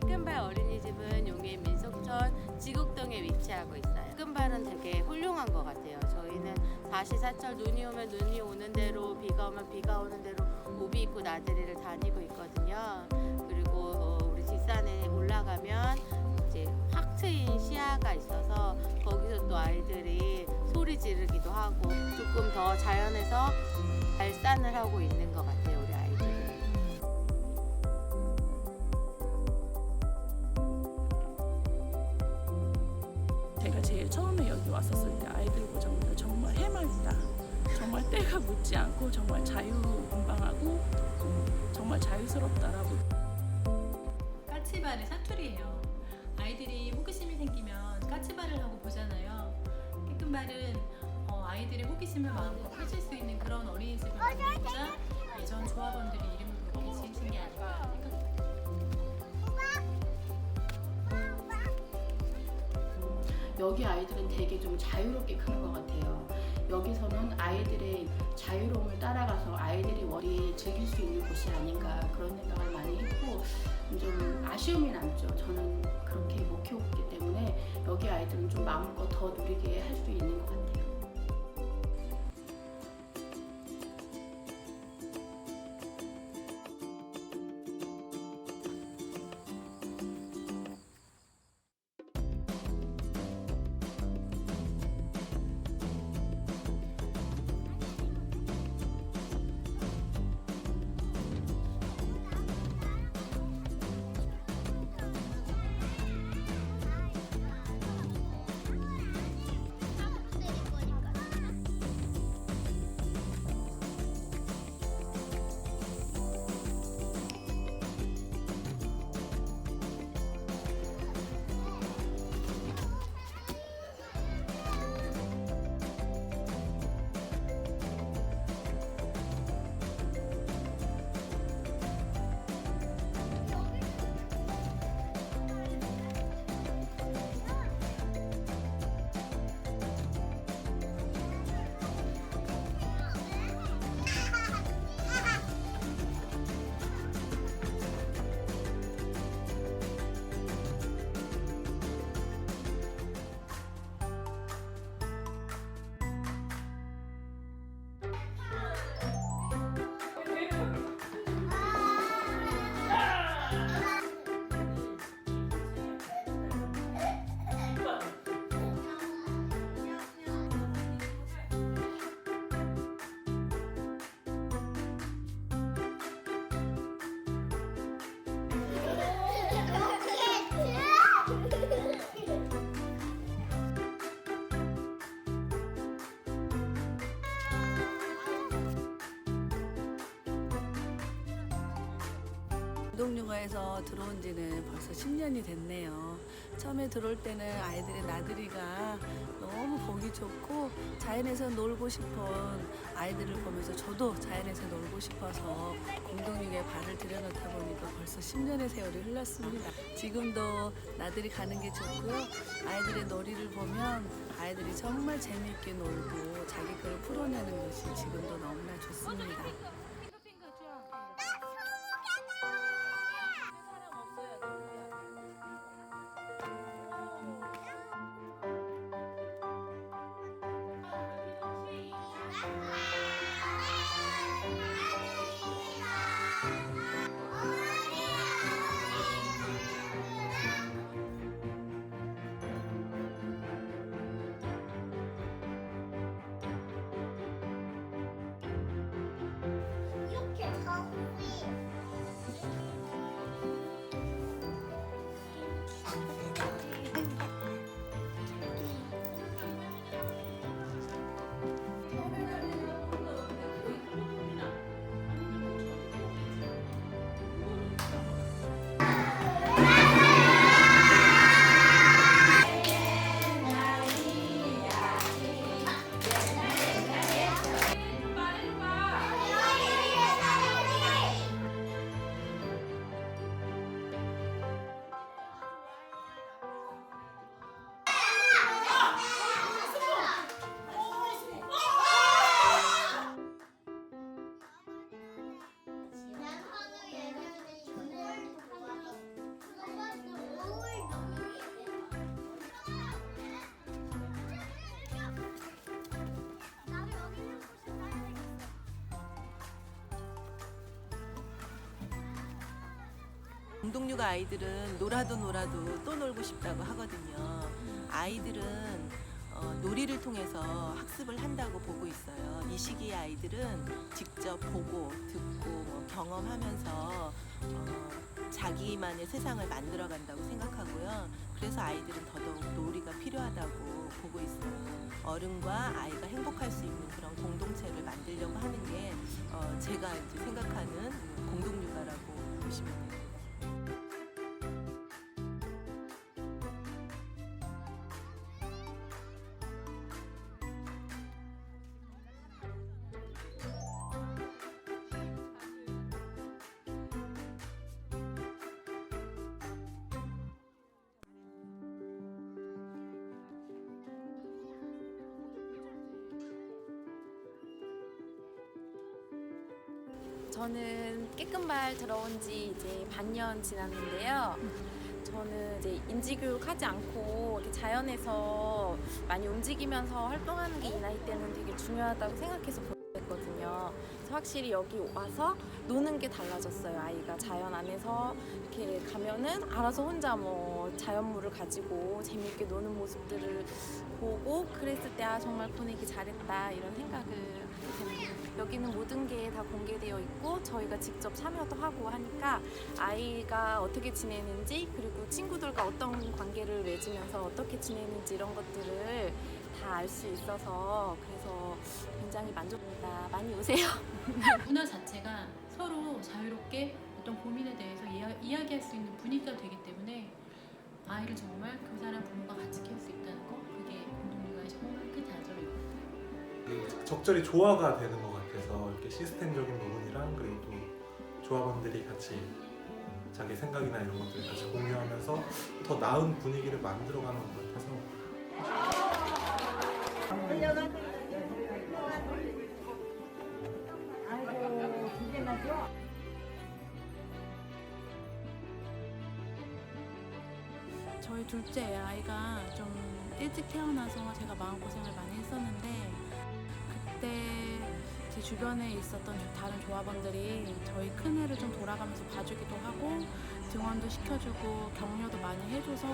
삐끈발 어린이집은 용인 민속촌 지곡동에 위치하고 있어요. 삐끈발은 되게 훌륭한 것 같아요. 저희는 사시사철 눈이 오면 눈이 오는 대로 비가 오면 비가 오는 대로 우비 입고 나들이를 다니고 있거든요. 그리고 어, 우리 뒷산에 올라가면 이제 확 트인 시야가 있어서 거기서 또 아이들이 소리 지르기도 하고 조금 더 자연에서 발산을 하고 있는 것 같아요, 제가 제일 처음에 여기 왔었을 때 아이들 보자마자 정말 해맑다. 정말 때가 묻지 않고 정말 자유분방하고 정말 자유스럽다라고 까치발의 사투리예요. 아이들이 호기심이 생기면 까치발을 하고 보잖아요. 깨끗발은 어, 아이들의 호기심을 마음껏 펼칠 수 있는 그런 어린이집을 만들고자 예전 조합원들이 이름을 그렇게 지으신 게 아닌가 생각합니다. 여기 아이들은 되게 좀 자유롭게 크는 것 같아요. 여기서는 아이들의 자유로움을 따라가서 아이들이 머리 즐길 수 있는 곳이 아닌가 그런 생각을 많이 했고 좀 아쉬움이 남죠. 저는 그렇게 못 키웠기 때문에 여기 아이들은 좀 마음껏 더 누리게 할 수 있는 것 같아요. 운동육아에서 들어온 지는 벌써 10년이 됐네요. 처음에 들어올 때는 아이들의 나들이가 너무 보기 좋고 자연에서 놀고 싶은 아이들을 보면서 저도 자연에서 놀고 싶어서 공동육에 발을 들여놓다 보니까 벌써 10년의 세월이 흘렀습니다. 지금도 나들이 가는 게 좋고요. 아이들의 놀이를 보면 아이들이 정말 재미있게 놀고 자기 글을 풀어내는 것이 지금도 너무나 좋습니다. 공동육아 아이들은 놀아도 놀아도 또 놀고 싶다고 하거든요. 아이들은 어, 놀이를 통해서 학습을 한다고 보고 있어요. 이 시기의 아이들은 직접 보고 듣고 뭐 경험하면서 어, 자기만의 세상을 만들어 간다고 생각하고요. 그래서 아이들은 더더욱 놀이가 필요하다고 보고 있어요. 어른과 아이가 행복할 수 있는 그런 공동체를 만들려고 하는 게 어, 제가 이제 생각하는 공동육아라고 보시면 돼요. 저는 깨끗말 들어온 지 이제 반년 지났는데요. 저는 이제 인지교육 하지 않고 이렇게 자연에서 많이 움직이면서 활동하는 게 이 나이 때는 되게 중요하다고 생각해서 보냈거든요. 그래서 확실히 여기 와서 노는 게 달라졌어요. 아이가 자연 안에서 이렇게 가면은 알아서 혼자 뭐 자연물을 가지고 재미있게 노는 모습들을 보고 그랬을 때 아 정말 보내기 잘했다 이런 생각을 하게 됩니다. 여기는 모든 게 다 공개되어 있고 저희가 직접 참여도 하고 하니까 아이가 어떻게 지내는지 그리고 친구들과 어떤 관계를 맺으면서 어떻게 지내는지 이런 것들을 다 알 수 있어서 그래서 굉장히 만족합니다. 많이 오세요. 문화 자체가 서로 자유롭게 어떤 고민에 대해서 이야, 이야기할 수 있는 분위기가 되기 때문에 아이를 정말 교사랑 부모가 같이 키울 수 있다는 거 그게 공동육아의 정말 큰 장점이고 그 적절히 조화가 되는 것 같아서 이렇게 시스템적인 부분이랑 그리고 또 조합원들이 같이 자기 생각이나 이런 것들을 같이 공유하면서 더 나은 분위기를 만들어가는 것 같아서 저희 둘째 아이가 좀 일찍 태어나서 제가 마음고생을 많이 했었는데 그때 제 주변에 있었던 다른 조합원들이 저희 큰애를 좀 돌아가면서 봐주기도 하고 등원도 시켜주고 격려도 많이 해줘서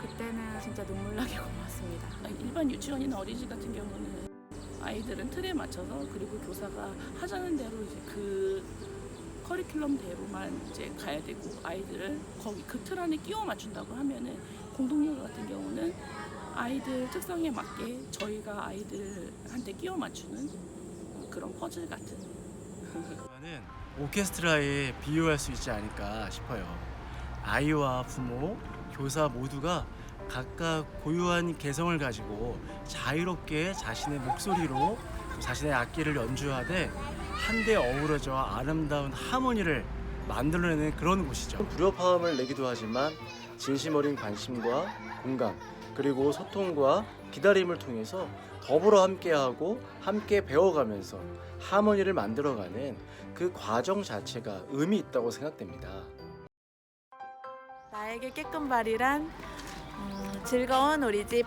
그때는 진짜 눈물 나게 고맙습니다. 일반 유치원이나 어린이집 같은 경우는 아이들은 틀에 맞춰서 그리고 교사가 하자는 대로 이제 그 커리큘럼대로만 이제 가야 되고 아이들을 거기 그 틀 안에 끼워 맞춘다고 하면은 공동육아 같은 경우는 아이들 특성에 맞게 저희가 아이들한테 끼워 맞추는 그런 퍼즐 같은 는 오케스트라에 비유할 수 있지 않을까 싶어요. 아이와 부모, 교사 모두가 각각 고유한 개성을 가지고 자유롭게 자신의 목소리로 또 자신의 악기를 연주하되 한데 어우러져 아름다운 하모니를 만들어내는 그런 곳이죠. 불협화음을 내기도 하지만 진심 어린 관심과 공감 그리고 소통과 기다림을 통해서 더불어 함께하고 함께 배워가면서 하모니를 만들어가는 그 과정 자체가 의미 있다고 생각됩니다. 나에게 깨끗말이란 어, 즐거운 우리 집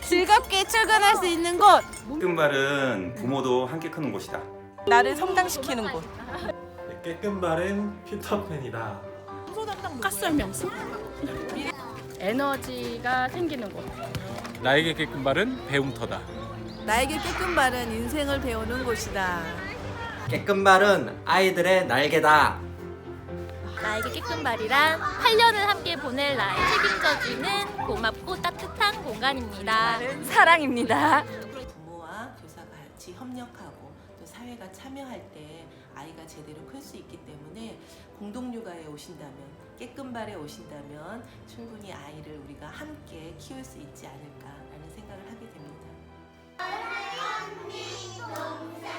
즐겁게 출근할 수 있는 곳. 끝말은 부모도 함께 크는 곳이다. 나를 성장시키는 곳. 네, 깨끗말은 피터팬이다. 가스 명수 에너지가 생기는 곳. 나에게 깨끗 말은 배움터다. 나에게 깨끗말은 인생을 배우는 곳이다. 깨끗말은 아이들의 날개다. 나에게 깨끗말이란 8년을 함께 보낼 나의 책임져주는 고맙고 따뜻한 공간입니다. 사랑입니다. 부모와 교사가 같이 협력하고 또 사회가 참여할 때 아이가 제대로 클 수 있기 때문에 공동육아에 오신다면 깨끗발에 오신다면 충분히 아이를 우리가 함께 키울 수 있지 않을까라는 생각을 하게 됩니다. 언니 동생.